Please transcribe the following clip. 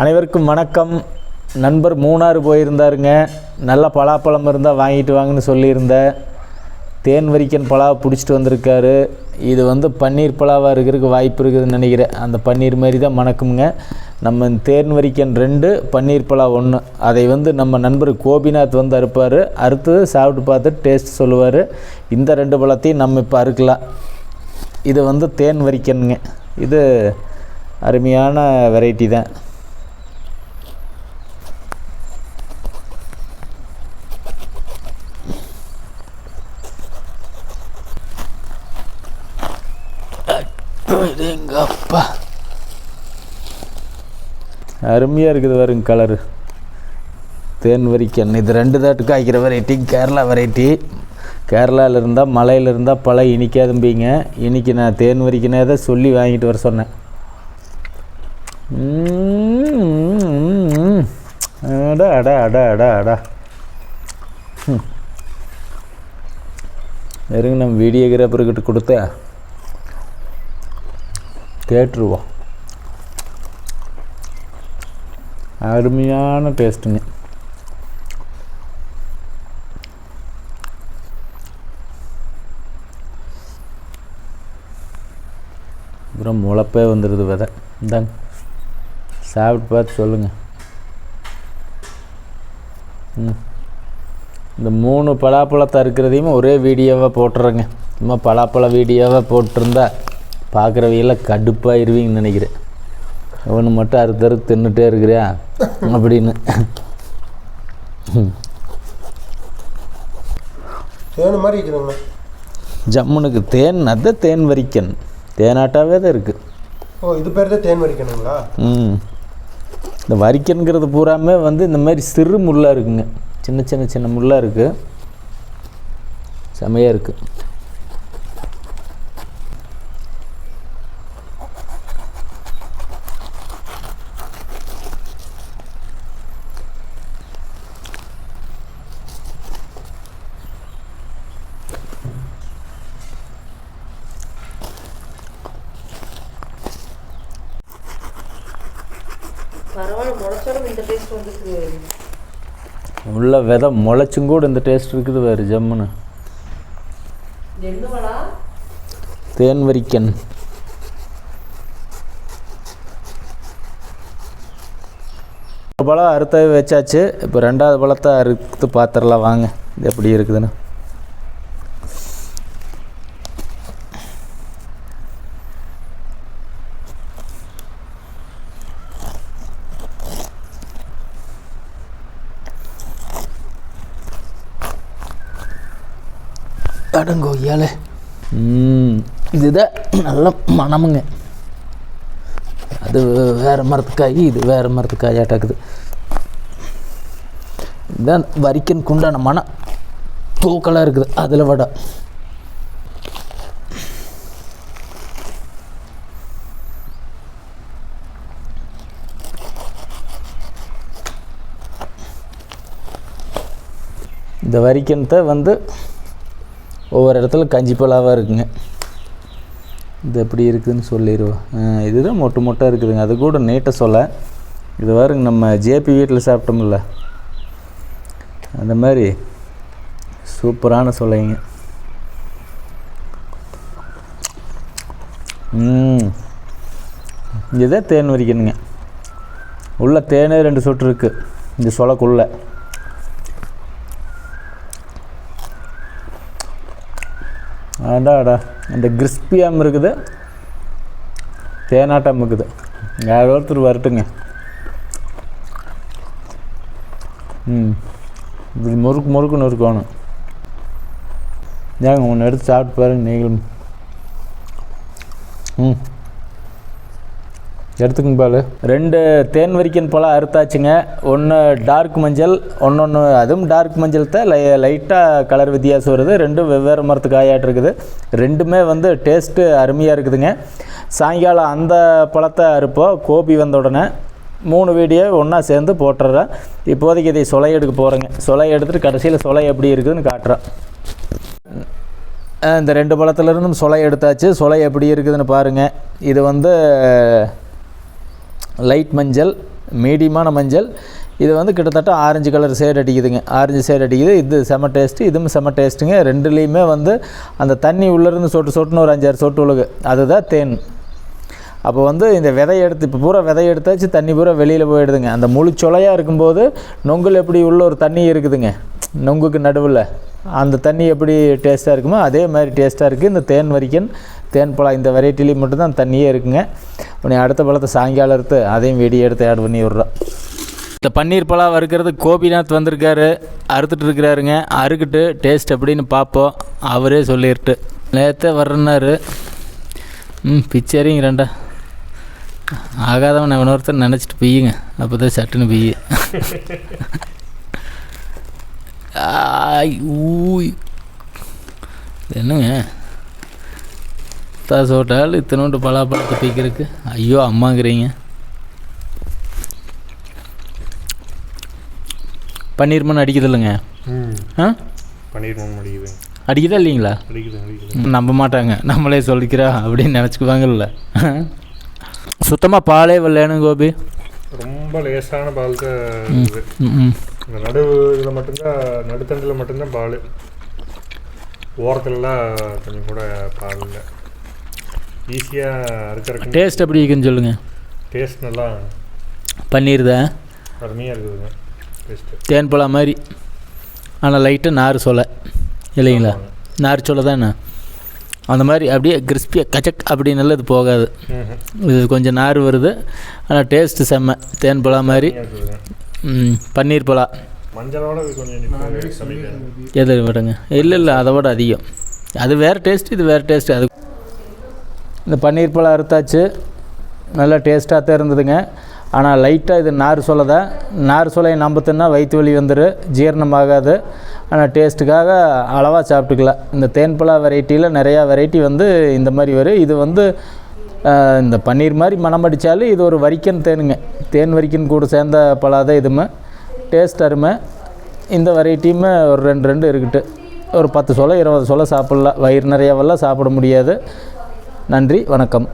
அனைவருக்கும் வணக்கம். நண்பர் மூணாறு போயிருந்தாருங்க. நல்ல பலாப்பழம் இருந்தால் வாங்கிட்டு வாங்கன்னு சொல்லியிருந்தேன் தேன் வரிக்கன் பலாவை பிடிச்சிட்டு வந்திருக்காரு. இது வந்து பன்னீர் பலாவாக இருக்கிறதுக்கு வாய்ப்பு இருக்குதுன்னு நினைக்கிறேன். அந்த பன்னீர் மாதிரி தான் மணக்குங்க. நம்ம தேன் வரிக்கன் ரெண்டு பன்னீர் பலா ஒன்று அதை வந்து நம்ம நண்பர் கோபிநாத் வந்து அறுப்பார். அறுத்து சாப்பிட்டு பார்த்துட்டு டேஸ்ட் சொல்லுவார். இந்த ரெண்டு பழத்தையும் நம்ம இப்போ அறுக்கலாம். இது வந்து தேன் வரிக்கனுங்க. இது அருமையான வெரைட்டி தான். அப்பா அருமையாக இருக்குது பாருங்க கலரு தேன் வரிக்கன் இது ரெண்டு தாட்டு காய்க்கிற வெரைட்டி கேரளா வெரைட்டி கேரளாவில் இருந்தால் மலையில் இருந்தால் பழ இனிக்காதும்பிங்க இன்றைக்கி நான் தேன் வரிக்கனே தான் சொல்லி வாங்கிட்டு வர சொன்னேன். அடா அடா அடா அடா அடா. ம். இருங்க நம்ம வீடியோகிராஃபர்கிட்ட கொடுத்தா கேட்டுருவோம் அருமையான டேஸ்ட்டுங்க அப்புறம் முளப்பே வந்துடுது விதை. இந்தாங்க. சாப்பிட்டு பார்த்து சொல்லுங்கள் ம். இந்த மூணு பலாப்பழத்தை இருக்கிறதையும் ஒரே வீடியோவாக போட்டுறேங்க. சும்மா பலாப்பழ வீடியோவாக போட்டிருந்தா பார்க்குறவையெல்லாம் கடுப்பாயிருவீங்கன்னு நினைக்கிறேன். ஒன்று மட்டும் அறுத்து அறுத்து தின்னுட்டே இருக்கிறியா? அப்படின்னு. தேனு மாதிரி ஜம்முனுக்கு தேன் அத தேன் வரிக்கன் தேனாட்டாவே தான் இருக்குது ஓ இது பேர் தான் தேன் வரிக்கணுங்களா? ம். இந்த வரிக்கன்கிறது பூராமே வந்து இந்த மாதிரி சிறு முள்ளாக இருக்குங்க. சின்ன சின்ன சின்ன முள்ளாக இருக்குது செமையாக இருக்குது பரவாயில்ல முளைச்சாலும் இந்த டேஸ்ட் வந்துருக்கு உள்ள விதை முளைச்சும் கூட இந்த டேஸ்ட் இருக்குது வேறு ஜம்முன்னு. தேன் வரிக்கன் ஒரு பழம் அறுத்த வச்சாச்சு. இப்போ ரெண்டாவது பழத்தை அறுத்து பார்த்துடலாம். வாங்க இது எப்படி இருக்குதுன்னு. அடங்கோ இதுதான் நல்ல மனமுங்க அது வேறு மரத்துக்காய் இது வேறு மரத்துக்காய் ஆட்டாக்குது இதுதான் வரிக்கன் குண்டான மனம் தூக்கலாக இருக்குது அதில் வடை. இந்த வரிக்கனத்தை வந்து ஒவ்வொரு இடத்துல கஞ்சி பலாவாக இருக்குங்க. இது எப்படி இருக்குதுன்னு சொல்லிடுவோம். இதுதான் மொட்டை மொட்டாக இருக்குதுங்க. அது கூட நீட்டை சொல்ல. இது பாருங்க நம்ம ஜேபி வீட்டில் சாப்பிட்டோம்ல. அந்த மாதிரி சூப்பரான சொல்லைங்க. இதுதான் தேன் வரிக்கணுங்க உள்ள தேனே ரெண்டு சொட்டு இருக்குது இந்த சொலக்குள்ளே. அதான்டா இந்த கிறிஸ்பியாகவும் இருக்குது. தேனாட்டம் இருக்குது. யாரோ ஒருத்தர் வரட்டுங்க. ம். இப்படி முறுக்கு முறுக்குன்னு இருக்கணும் ஏங்க ஒன்று எடுத்து சாப்பிட்டு பாருங்க நீங்களும். ம். எடுத்துக்கங்க பால். ரெண்டு தேன் வரிக்கன் பழம் அறுத்தாச்சுங்க. ஒன்று டார்க் மஞ்சள் ஒன்று அதுவும் டார்க் மஞ்சள் தான். லை லைட்டாக கலர் வித்தியாசம் வருது. ரெண்டும் வெவ்வேறு மரத்து காயாட்டிருக்குது ரெண்டுமே வந்து டேஸ்ட்டு அருமையாக இருக்குதுங்க. சாயங்காலம் அந்த பழத்தை அறுப்போம். கோபி வந்த உடனே மூணு வீடியோ ஒன்றா சேர்ந்து போட்டுறேன். இப்போதைக்கு இதை சொலை எடுக்க போகிறேங்க சொலை எடுத்துகிட்டு கடைசியில் சொலை எப்படி இருக்குதுன்னு காட்டுறேன். இந்த ரெண்டு பழத்துலேருந்தும் சொலை எடுத்தாச்சு. சொலை எப்படி இருக்குதுன்னு பாருங்கள் இது வந்து லைட் மஞ்சள் மீடியமான மஞ்சள். இது வந்து கிட்டத்தட்ட ஆரஞ்சு கலர் ஷேட் அடிக்குதுங்க. ஆரஞ்சு ஷேட் அடிக்குது. இது செம டேஸ்ட்டு இதுவும் செம டேஸ்ட்டுங்க ரெண்டுலேயுமே வந்து அந்த தண்ணி உள்ளேருந்து சொட்டு சொட்டுன்னு ஒரு அஞ்சாறு சொட்டு உழுகு அதுதான் தேன். அப்போ வந்து இந்த விதைய எடுத்து இப்போ பூரா விதைய எடுத்தாச்சு தண்ணி பூரா வெளியில் போயிடுதுங்க. அந்த முழு சொலையாக இருக்கும்போது நொங்கில் எப்படி உள்ள ஒரு தண்ணி இருக்குதுங்க. நொங்குக்கு நடுவில். அந்த தண்ணி எப்படி டேஸ்ட்டாக இருக்குமோ அதே மாதிரி டேஸ்ட்டாக இருக்குது இந்த தேன் வரிக்கன் தேன் பழம் இந்த வெரைட்டிலையும் மட்டும்தான் தண்ணியே இருக்குங்க. உடனே அடுத்த பழத்தை சாயங்காலம் எடுத்து அதையும் வெடி எடுத்து ஆட் பண்ணி விட்றோம் இந்த பன்னீர் பழம் வறுக்கிறது கோபிநாத் வந்திருக்காரு. அறுத்துட்டு இருக்கிறாருங்க. அறுக்கிட்டு டேஸ்ட் எப்படின்னு பார்ப்போம். அவரே சொல்லிட்டு. நேற்றே வர்றனாரு ம் பிச்சரிங்க ரெண்டா. ஆகாதவன் அவன் ஒருத்தர் நினச்சிட்டு பெய்யுங்க அப்போ தான் சட்டுன்னு பெய்யு ஆய் ஊய். என்னங்க? தா சோட்டால் இத்தனோண்டு பலாப்பழத்தை பிக்கிறதுக்கு ஐயோ அம்மாங்கிறீங்க. பன்னீர் மண் அடிக்குது இல்லைங்க? ம். ஆ? பன்னீர் மண் அடிக்குது. அடிக்குதா இல்லைங்களா? நம்ப மாட்டாங்க. நம்மளே சொல்லிக்கிறா அப்படின்னு நினச்சிக்குவாங்கல்ல. சுத்தமாக பாலே வரலன்னு கோபி. ரொம்ப லேசான பால் தான் இந்த நடு இதில் மட்டும்தான் நடுத்தண்டில் மட்டும்தான் பால். ஓரத்துலலாம் கொஞ்சம் கூட பால் இல்லை. ஈஸியாக அரைச்சறக்கு டேஸ்ட் எப்படி இருக்குன்னு சொல்லுங்கள் டேஸ்ட் நல்லா பன்னீர் தான் அருமையாக இருக்குதுங்க. டேஸ்ட்டு தேன் பழம் மாதிரி. ஆனால் லைட்டாக நார் சொலை. இல்லைங்களா? நார் சொலை தானே? அந்த மாதிரி அப்படியே கிறிஸ்பியாக கச்சக் அப்படின்னு இது போகாது. இது கொஞ்சம் நார் வருது. ஆனால் டேஸ்ட்டு செம்ம. தேன் பழம் மாதிரி. பன்னீர் பழம் மஞ்சளோட கொஞ்சம் எது விடுங்க. இல்லை இல்லை அதை விட அதிகம். அது வேறு டேஸ்ட் இது வேறு டேஸ்ட் அது இந்த பன்னீர் பழம் அறுத்தாச்சு. நல்லா டேஸ்ட்டாக தான் இருந்ததுங்க. ஆனால் லைட்டாக இது நார் சொலை தான் நார் சொலையை நம்ப தின்னா வயிற்று வலி வந்துடும் ஜீரணமாகாது. ஆனால் டேஸ்ட்டுக்காக அளவாக சாப்பிட்டுக்கலாம் இந்த தேன்பழ வெரைட்டியில் நிறையா வெரைட்டி வந்து இந்த மாதிரி வரும். இது வந்து இந்த பன்னீர் மாதிரி மனம் அடித்தாலும் இது ஒரு வரிக்கன் தேனுங்க. தேன் வரிக்கன் கூட சேர்ந்த பலாத இதுமே. டேஸ்ட் அருமை. இந்த வெரைட்டியுமே ஒரு ரெண்டு ரெண்டு இருக்குது. ஒரு பத்து சொலை இருபது சொலை சாப்பிட்லாம். வயிறு நிறையாவெல்லாம் சாப்பிட முடியாது. நன்றி வணக்கம்.